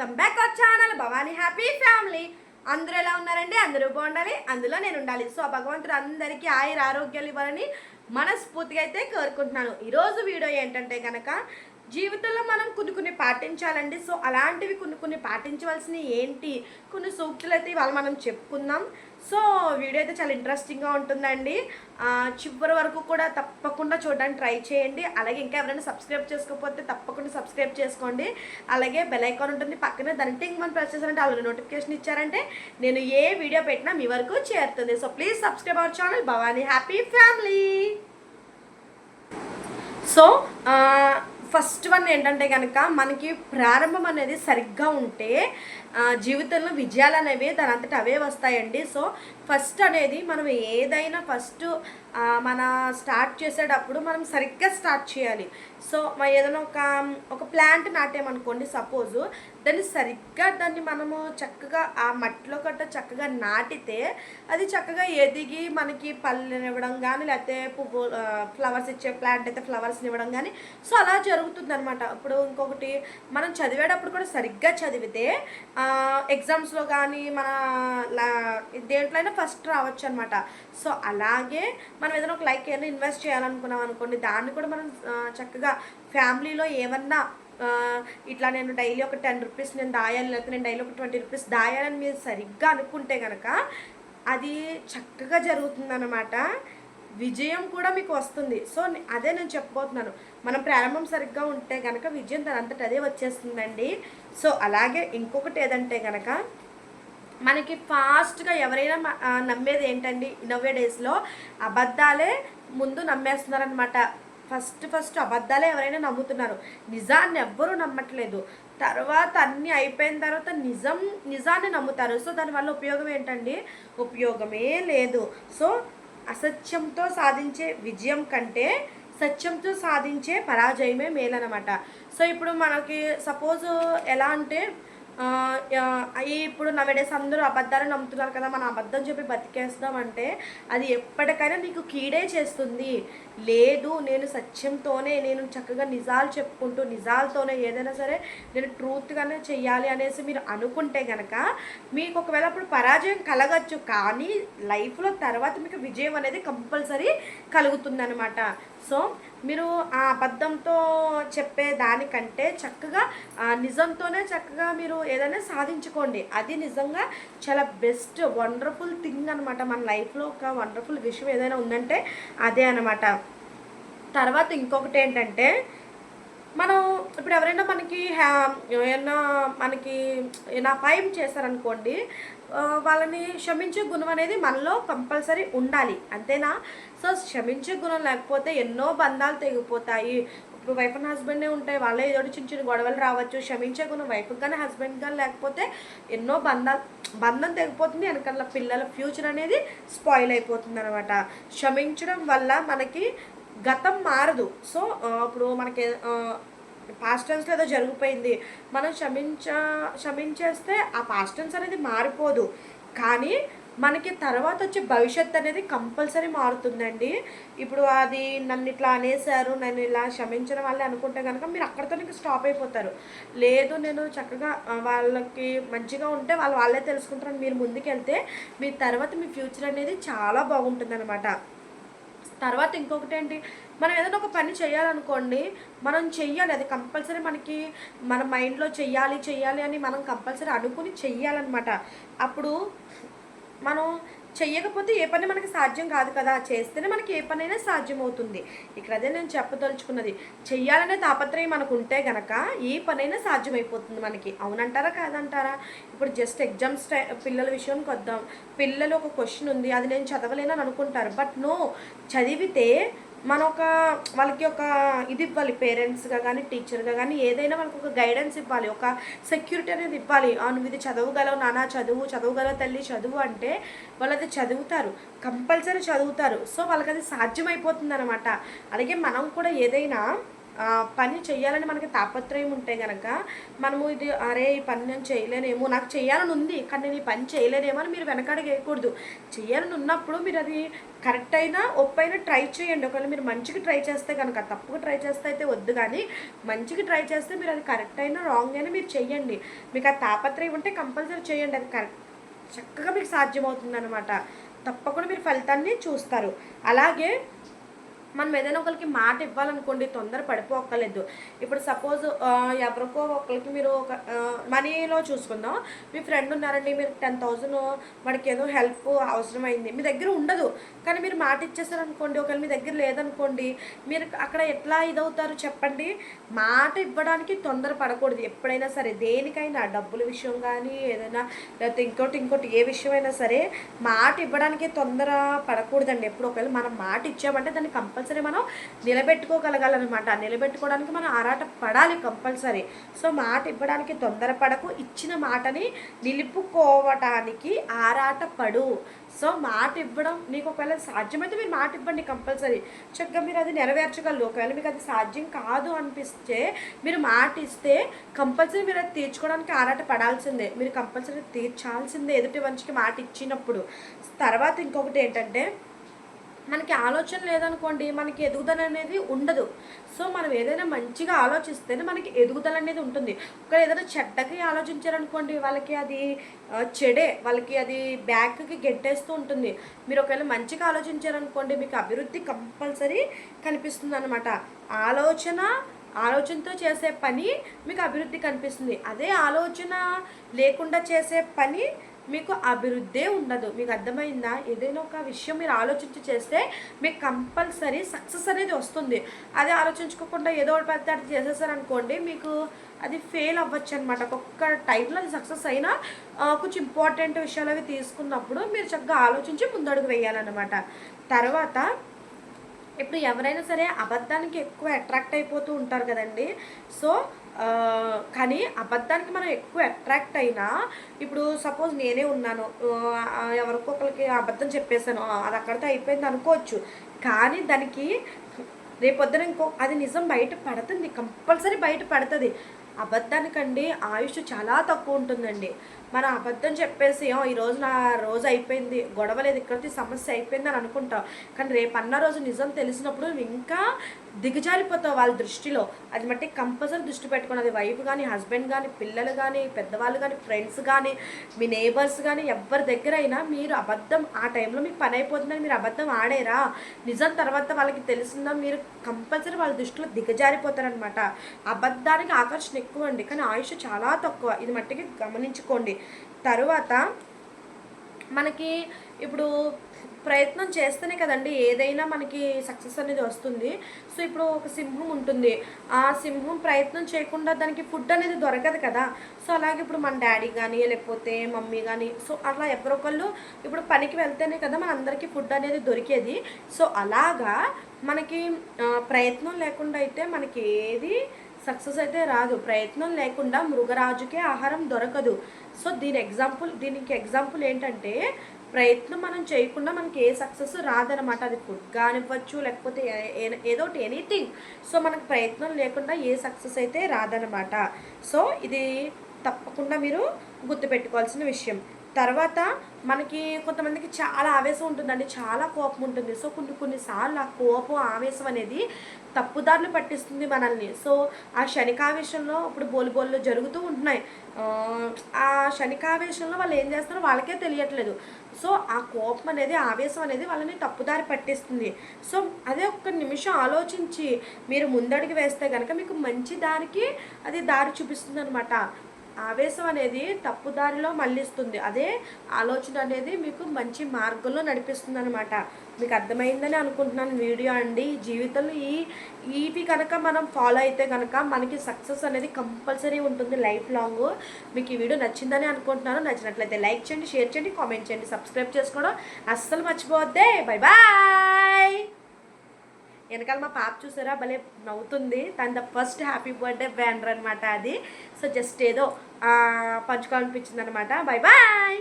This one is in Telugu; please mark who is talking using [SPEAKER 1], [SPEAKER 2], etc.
[SPEAKER 1] Welcome back our channel. Bhavani happy family. అందరూ ఎలా ఉన్నారండి? అందరూ బాగుండాలి? అందులో నేను ఉండాలి. సో భగవంతుడు అందరికీ ఆయుర ఆరోగ్యాలు ఇవ్వాలని మనస్ఫూర్తిగా అయితే కోరుకుంటున్నాను. ఈరోజు వీడియో ఏంటంటే కనుక జీవితంలో మనం కొన్ని కొన్ని పాటించాలండి. సో అలాంటివి కొన్ని కొన్ని పాటించవలసినవి ఏంటి? కొన్ని సూక్తులు అయితే ఇవాళ మనం చెప్పుకుందాం. సో వీడియో అయితే చాలా ఇంట్రెస్టింగ్గా ఉంటుందండి. చివరి వరకు కూడా తప్పకుండా చూడడానికి ట్రై చేయండి. అలాగే ఇంకా ఎవరైనా సబ్స్క్రైబ్ చేసుకోకపోతే తప్పకుండా సబ్స్క్రైబ్ చేసుకోండి. అలాగే బెల్ ఐకాన్ ఉంటుంది పక్కనే. దాని టింగ్ మనం ప్రెస్ చేశారంటే అలాగే నోటిఫికేషన్ ఇచ్చారంటే నేను ఏ వీడియో పెట్టినా మీ వరకు చేరుతుంది. So please subscribe our channel Bhavani happy family so first one ఏంటంటే కనుక మనకి ప్రారంభం అనేది సరిగ్గా ఉంటే జీవితంలో విజయాలు అనేవి దాని అంతట అవే వస్తాయండి. సో ఫస్ట్ అనేది మనం ఏదైనా ఫస్ట్ మన స్టార్ట్ చేసేటప్పుడు మనం సరిగ్గా స్టార్ట్ చేయాలి. సో మన ఏదైనా ఒక ఒక ప్లాంట్ నాటామనుకోండి సపోజ్ దాన్ని సరిగ్గా దాన్ని మనము చక్కగా ఆ మట్టిలో గట్ట చక్కగా నాటితే అది చక్కగా ఎదిగి మనకి పళ్ళనివ్వడం కానీ లేకపోతే పువ్వు ఫ్లవర్స్ ఇచ్చే ప్లాంట్ అయితే ఫ్లవర్స్ని ఇవ్వడం కానీ సో అలా జరుగుతుంది అనమాట ఇప్పుడు ఇంకొకటి మనం చదివేటప్పుడు కూడా సరిగ్గా చదివితే ఎగ్జామ్స్లో కానీ మన లా- దేంట్లో అయినా ఫస్ట్ రావచ్చు అనమాట సో అలాగే మనం ఏదైనా ఒక లైక్ ఏదైనా ఇన్వెస్ట్ చేయాలనుకున్నాం అనుకోండి దాన్ని కూడా మనం చక్కగా ఫ్యామిలీలో ఏమన్నా ఇట్లా నేను డైలీ ఒక టెన్ రూపీస్ నేను దాయాలి లేకపోతే నేను డైలీ ఒక ట్వంటీ రూపీస్ దాయాలని మీరు సరిగ్గా అనుకుంటే కనుక అది చక్కగా జరుగుతుందన్నమాట. విజయం కూడా మీకు వస్తుంది. సో అదే నేను చెప్పబోతున్నాను. మనం ప్రారంభం సరిగ్గా ఉంటే కనుక విజయం దాని అంతట అదే వచ్చేస్తుందండి. సో అలాగే ఇంకొకటి ఏదంటే కనుక మనకి ఫాస్ట్గా ఎవరైనా నమ్మేది ఏంటండి? నవ్వే డేస్లో అబద్ధాలే ముందు నమ్మేస్తున్నారనమాట ఫస్ట్ ఫస్ట్ అబద్ధాలే ఎవరైనా నమ్ముతున్నారు. నిజాన్ని ఎవ్వరూ నమ్మట్లేదు. తర్వాత అన్నీ అయిపోయిన తర్వాత నిజం నిజాన్ని నమ్ముతారు. సో దానివల్ల ఉపయోగం ఏంటండి? ఉపయోగమే లేదు. సో అసత్యంతో సాధించే విజయం కంటే సత్యంతో సాధించే పరాజయమే మేలనమాట సో ఇప్పుడు మనకి సపోజ్ ఎలా అంటే ఇప్పుడు నవేడేస్ అందరూ అబద్ధాలు నమ్ముతున్నారు కదా మనం అబద్ధం చెప్పి బతికేస్తామంటే అది ఎప్పటికైనా నీకు కీడే చేస్తుంది. లేదు నేను సత్యంతోనే నేను చక్కగా నిజాలు చెప్పుకుంటూ నిజాలతోనే ఏదైనా సరే నేను ట్రూత్గానే చెయ్యాలి అనేసి మీరు అనుకుంటే కనుక మీకు ఒకవేళ అప్పుడు పరాజయం కలగచ్చు కానీ లైఫ్లో తర్వాత మీకు విజయం అనేది కంపల్సరీ కలుగుతుందనమాట సో మీరు ఆ అబద్ధంతో చెప్పే దానికంటే చక్కగా నిజంతోనే చక్కగా మీరు ఏదైనా సాధించుకోండి. అది నిజంగా చాలా బెస్ట్ వండర్ఫుల్ థింగ్ అనమాట మన లైఫ్లో ఒక వండర్ఫుల్ విషయం ఏదైనా ఉందంటే అదే అనమాట తర్వాత ఇంకొకటి ఏంటంటే మనం ఇప్పుడు ఎవరైనా మనకి హ్యా- ఏమైనా మనకి ఏమైనా అపాయం చేశారనుకోండి వాళ్ళని క్షమించే గుణం అనేది మనలో కంపల్సరీ ఉండాలి. అంతేనా? సో క్షమించే గుణం లేకపోతే ఎన్నో బంధాలు తెగిపోతాయి. ఇప్పుడు వైఫ్ అండ్ హస్బెండే ఉంటాయి వాళ్ళే ఏదో చిన్న చిన్న గొడవలు రావచ్చు. క్షమించే గుణం వైఫ్ కానీ హస్బెండ్ కానీ లేకపోతే ఎన్నో బంధాలు బంధం తెగిపోతుంది. వెనకాల పిల్లల ఫ్యూచర్ అనేది స్పాయిల్ అయిపోతుంది అనమాట క్షమించడం వల్ల మనకి గతం మారదు. సో ఇప్పుడు మనకి పాస్ట్ టెన్స్లో ఏదో జరిగిపోయింది. మనం క్షమించ క్షమించేస్తే ఆ పాస్ట్ టెన్స్ అనేది మారిపోదు. కానీ మనకి తర్వాత వచ్చే భవిష్యత్ అనేది కంపల్సరీ మారుతుందండి. ఇప్పుడు అది నన్ను ఇట్లా అనేసారు నన్ను ఇలా క్షమించడం వల్లే అనుకుంటే కనుక మీరు అక్కడితో నీకు స్టాప్ అయిపోతారు. లేదు నేను చక్కగా వాళ్ళకి మంచిగా ఉంటే వాళ్ళు వాళ్ళే తెలుసుకుంటారని మీరు ముందుకెళ్తే మీ తర్వాత మీ ఫ్యూచర్ అనేది చాలా బాగుంటుంది తర్వాత ఇంకొకటి ఏంటి? మనం ఏదైనా ఒక పని చేయాలనుకోండి మనం చెయ్యాలి. అది కంపల్సరీ మనకి మన మైండ్లో చెయ్యాలి చెయ్యాలి అని మనం కంపల్సరీ అనుకుని చెయ్యాలన్నమాట. అప్పుడు మనం చెయ్యకపోతే ఏ పని మనకి సాధ్యం కాదు కదా? చేస్తేనే మనకి ఏ పనైనా సాధ్యమవుతుంది. ఇక్కడ అదే నేను చెప్పదలుచుకున్నది. చెయ్యాలనే తాపత్రయం మనకు ఉంటే గనక ఏ పనైనా సాధ్యమైపోతుంది మనకి. అవునంటారా? కాదంటారా? ఇప్పుడు జస్ట్ ఎగ్జామ్స్ టై పిల్లల విషయానికి వద్దాం పిల్లలు ఒక క్వశ్చన్ ఉంది అది నేను చదవలేనని అనుకుంటారు. బట్ నో చదివితే మన ఒక వాళ్ళకి ఒక ఇది ఇవ్వాలి పేరెంట్స్గా కానీ టీచర్గా కానీ ఏదైనా వాళ్ళకి ఒక గైడెన్స్ ఇవ్వాలి ఒక సెక్యూరిటీ అనేది ఇవ్వాలి. నువ్వు ఇది చదవగలవు నానా చదువు చదవగలవు తల్లి చదువు అంటే వాళ్ళు అది చదువుతారు కంపల్సరీ చదువుతారు. సో వాళ్ళకి అది సాధ్యమైపోతుంది అనమాట అలాగే మనం కూడా ఏదైనా పని చేయాలని మనకి తాపత్రయం ఉంటే కనుక మనము ఇది అరే ఈ పని నేను చేయలేనేమో నాకు చేయాలని ఉంది కానీ నేను ఈ పని చేయలేనేమో అని మీరు వెనకడుగు వేయకూడదు. చేయాలని ఉన్నప్పుడు మీరు అది కరెక్ట్ అయినా ఒప్పైనా ట్రై చేయండి. ఒకవేళ మీరు మంచిగా ట్రై చేస్తే కనుక తప్పుగా ట్రై చేస్తే అయితే వద్దు కానీ మంచిగా ట్రై చేస్తే మీరు అది కరెక్ట్ అయినా రాంగ్ అయినా మీరు చేయండి మీకు ఆ తాపత్రయం ఉంటే కంపల్సరీ చేయండి. అది కరెక్ట్ చక్కగా మీకు సాధ్యమవుతుంది అనమాట తప్పకుండా మీరు ఫలితాన్ని చూస్తారు. అలాగే మనం ఏదైనా ఒకరికి మాట ఇవ్వాలనుకోండి తొందర పడిపోక్కర్లేదు. ఇప్పుడు సపోజ్ ఎవరికో ఒకరికి మీరు ఒక మనీలో చూసుకుందాం. మీ ఫ్రెండ్ ఉన్నారండి మీరు టెన్ థౌజండ్ వాడికి ఏదో హెల్ప్ అవసరమైంది. మీ దగ్గర ఉండదు. కానీ మీరు మాట ఇచ్చేసారనుకోండి ఒకవేళ మీ దగ్గర లేదనుకోండి మీరు అక్కడ ఎట్లా ఇదవుతారు చెప్పండి. మాట ఇవ్వడానికి తొందర పడకూడదు. ఎప్పుడైనా సరే దేనికైనా డబ్బుల విషయం కానీ ఏదైనా లేకపోతే ఇంకోటి ఇంకోటి ఏ విషయమైనా సరే మాట ఇవ్వడానికి తొందర పడకూడదండి. ఎప్పుడు ఒకవేళ మనం మాట ఇచ్చామంటే దాన్ని కంపల్సరీ కంపల్సరీ మనం నిలబెట్టుకోగలగాలన్నమాట. నిలబెట్టుకోవడానికి మనం ఆరాట పడాలి కంపల్సరీ. సో మాట ఇవ్వడానికి తొందరపడకు. ఇచ్చిన మాటని నిలుపుకోవటానికి ఆరాట పడు. సో మాట ఇవ్వడం మీకు ఒకవేళ సాధ్యమైతే మీరు మాట ఇవ్వండి కంపల్సరీ. చక్కగా మీరు అది నెరవేర్చగలరు. ఒకవేళ మీకు అది సాధ్యం కాదు అనిపిస్తే మీరు మాట ఇస్తే కంపల్సరీ మీరు అది తీర్చుకోవడానికి ఆరాట పడాల్సిందే. మీరు కంపల్సరీ తీర్చాల్సిందే. ఎదుటి మనిషికి మాట ఇచ్చినప్పుడు. తర్వాత ఇంకొకటి ఏంటంటే మనకి ఆలోచన లేదనుకోండి మనకి ఎదుగుదల అనేది ఉండదు. సో మనం ఏదైనా మంచిగా ఆలోచిస్తేనే మనకి ఎదుగుదల అనేది ఉంటుంది. ఒకవేళ ఏదైనా చెడ్డకి ఆలోచించారనుకోండి వాళ్ళకి అది చెడే వాళ్ళకి అది బ్యాక్కి గెట్టేస్తూ ఉంటుంది. మీరు ఒకవేళ మంచిగా ఆలోచించారనుకోండి మీకు అభివృద్ధి కంపల్సరీ కనిపిస్తుంది అనమాట ఆలోచన ఆలోచనతో చేసే పని మీకు అభివృద్ధి కనిపిస్తుంది. అదే ఆలోచన లేకుండా చేసే పని మీకు అభివృద్ధే ఉండదు. మీకు అర్థమైందా? ఏదైనా ఒక విషయం మీరు ఆలోచించి చేస్తే మీకు కంపల్సరీ సక్సెస్ అనేది వస్తుంది. అదే ఆలోచించుకోకుండా ఏదో ఒకటి పెద్ద చేసేసారనుకోండి మీకు అది ఫెయిల్ అవ్వచ్చు అనమాట ఒక్కొక్క టైంలో అది సక్సెస్ అయినా కొంచెం ఇంపార్టెంట్ విషయాలు అవి తీసుకున్నప్పుడు మీరు చక్కగా ఆలోచించి ముందడుగు వేయాలన్నమాట. తర్వాత ఇప్పుడు ఎవరైనా సరే అబద్ధానికి ఎక్కువ అట్రాక్ట్ అయిపోతూ ఉంటారు కదండి. సో కానీ అబద్ధానికి మనం ఎక్కువ అట్రాక్ట్ అయినా ఇప్పుడు సపోజ్ నేనే ఉన్నాను ఆ, ఎవరికొకరికి అబద్ధం చెప్పేశాను అది అక్కడితో అయిపోయింది అనుకోవచ్చు. కానీ దానికి రేపొద్దున ఇంకో అది నిజం బయట పడుతుంది కంపల్సరీ బయట పడుతుంది. అబద్ధానికండి ఆయుష్ చాలా తక్కువ ఉంటుందండి. మనం అబద్ధం చెప్పేసి "ఆ, ఈ రోజు నా రోజు అయిపోయింది గొడవ లేదు ఇక్కడికి సమస్య అయిపోయింది అని అనుకుంటాం కానీ రేపు అన్న రోజు నిజం తెలిసినప్పుడు ఇంకా దిగజారిపోతావు వాళ్ళ దృష్టిలో. అది మట్టి కంపల్సరీ దృష్టి పెట్టుకుని అది వైఫ్ కానీ హస్బెండ్ కానీ పిల్లలు కానీ పెద్దవాళ్ళు కానీ ఫ్రెండ్స్ కానీ మీ నేబర్స్ కానీ ఎవరి దగ్గర అయినా మీరు అబద్ధం ఆ టైంలో మీకు పని అయిపోతుందని మీరు అబద్ధం ఆడేరా? నిజం తర్వాత వాళ్ళకి తెలిసిందా? మీరు కంపల్సరీ వాళ్ళ దృష్టిలో దిగజారిపోతారనమాట అబద్ధానికి ఆకర్షణ ఎక్కువ అండి కానీ ఆయుష్ చాలా తక్కువ. ఇది మట్టికి గమనించుకోండి. తరువాత మనకి ఇప్పుడు ప్రయత్నం చేస్తేనే కదండి ఏదైనా మనకి సక్సెస్ అనేది వస్తుంది. సో ఇప్పుడు ఒక సింహం ఉంటుంది. ఆ సింహం ప్రయత్నం చేయకుండా దానికి ఫుడ్ అనేది దొరకదు కదా. సో అలాగే ఇప్పుడు మన డాడీ కానీ లేకపోతే మమ్మీ కానీ సో అట్లా ఎవరొకళ్ళు ఇప్పుడు పనికి వెళ్తేనే కదా మన అందరికీ ఫుడ్ అనేది దొరికేది. సో అలాగా మనకి ప్రయత్నం లేకుండా అయితే మనకి ఏది సక్సెస్ అయితే రాదు. ప్రయత్నం లేకుండా మృగరాజుకే ఆహారం దొరకదు. సో దీని ఎగ్జాంపుల్ దీనికి ఎగ్జాంపుల్ ఏంటంటే ప్రయత్నం మనం చేయకుండా మనకి ఏ సక్సెస్ రాదనమాట అది ఫుడ్ కానివ్వచ్చు లేకపోతే ఏ- ఏదో ఒకటి ఎనీథింగ్ సో మనకు ప్రయత్నం లేకుండా ఏ సక్సెస్ అయితే రాదనమాట సో ఇది తప్పకుండా మీరు గుర్తుపెట్టుకోవాల్సిన విషయం. తర్వాత మనకి కొంతమందికి చాలా ఆవేశం ఉంటుందండి చాలా కోపం ఉంటుంది. సో కొన్ని కొన్నిసార్లు ఆ కోపం ఆవేశం అనేది తప్పుదారులు పట్టిస్తుంది మనల్ని. సో ఆ శనికావేశంలో ఇప్పుడు బోలు బోలు జరుగుతూ ఉంటున్నాయి. ఆ, శనికావేశంలో వాళ్ళు ఏం చేస్తారో వాళ్ళకే తెలియట్లేదు. సో ఆ కోపం అనేది ఆవేశం అనేది వాళ్ళని తప్పుదారి పట్టిస్తుంది. సో అదే ఒక్క నిమిషం ఆలోచించి మీరు ముందడుగు వేస్తే కనుక మీకు మంచి దారికి అది దారి చూపిస్తుంది అనమాట ఆవేశం అనేది తప్పుదారిలో మళ్ళిస్తుంది. అదే ఆలోచన అనేది మీకు మంచి మార్గంలో నడిపిస్తుంది అనమాట మీకు అర్థమైందని అనుకుంటున్నాను. వీడియో అండి. జీవితంలో ఈ ఇవి కనుక మనం ఫాలో అయితే కనుక మనకి సక్సెస్ అనేది కంపల్సరీ ఉంటుంది లైఫ్ లాంగ్ మీకు ఈ వీడియో నచ్చిందని అనుకుంటున్నాను. నచ్చినట్లయితే లైక్ చేయండి షేర్ చేయండి కామెంట్ చేయండి సబ్స్క్రైబ్ చేసుకోవడం అస్సలు మర్చిపోవద్దే. బై బాయ్ వెనకాల మా పాప చూసారా? భలే నవ్వుతుంది. తన the first happy birthday banner అనమాట అది. సో జస్ట్ ఏదో పంచుకోవాలనిపించింది అనమాట బాయ్ బాయ్